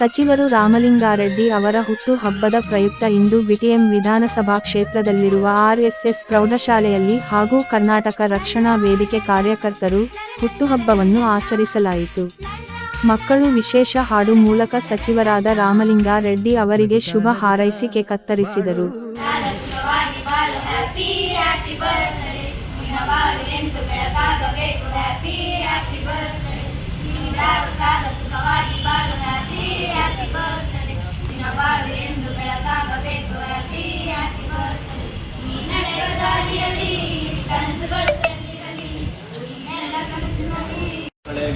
ಸಚಿವರು ರಾಮಲಿಂಗಾರೆಡ್ಡಿ ಅವರ ಹುಟ್ಟು ಹಬ್ಬದ ಪ್ರಯುಕ್ತ ಇಂದು ಬಿಟಿಎಂ ವಿಧಾನಸಭಾ ಕ್ಷೇತ್ರದಲ್ಲಿರುವ ಆರ್ಎಸ್ಎಸ್ ಪ್ರೌಢಶಾಲೆಯಲ್ಲಿ ಹಾಗೂ ಕರ್ನಾಟಕ ರಕ್ಷಣಾ ವೇದಿಕೆ ಕಾರ್ಯಕರ್ತರು ಹುಟ್ಟುಹಬ್ಬವನ್ನು ಆಚರಿಸಲಾಯಿತು. ಮಕ್ಕಳು ವಿಶೇಷ ಹಾಡು ಮೂಲಕ ಸಚಿವರಾದ ರಾಮಲಿಂಗಾರೆಡ್ಡಿ ಅವರಿಗೆ ಶುಭ ಹಾರೈಸಿಕೆ ಕತ್ತರಿಸಿದರು.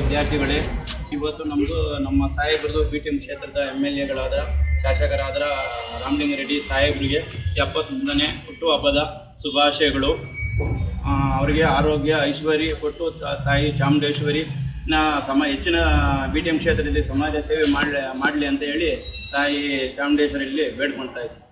ವಿದ್ಯಾರ್ಥಿಗಳೇ, ಇವತ್ತು ನಮ್ಮದು ನಮ್ಮ ಸಾಹೇಬ್ರದ್ದು ಬಿ ಟಿ ಎಂ ಕ್ಷೇತ್ರದ ಎಂ ಎಲ್ ಎಗಳಾದ ಶಾಸಕರಾದ ಸಾಹೇಬ್ರಿಗೆ ಸಾಹೇಬರಿಗೆ ಎಪ್ಪತ್ತೊಂದನೇ ಹುಟ್ಟುಹಬ್ಬದ ಶುಭಾಶಯಗಳು. ಅವರಿಗೆ ಆರೋಗ್ಯ, ಐಶ್ವರ್ಯ ಕೊಟ್ಟು ತಾಯಿ ಚಾಮುಂಡೇಶ್ವರಿ ನ ಸಮ, ಹೆಚ್ಚಿನ ಬಿ ಟಿ ಎಂ ಕ್ಷೇತ್ರದಲ್ಲಿ ಸಮಾಜ ಸೇವೆ ಮಾಡಲಿ ಮಾಡಲಿ ಅಂತ ಹೇಳಿ ತಾಯಿ ಚಾಮುಂಡೇಶ್ವರಿಯಲ್ಲಿ ಬೇಡ್ಕೊಳ್ತಾ ಇದ್ದೀನಿ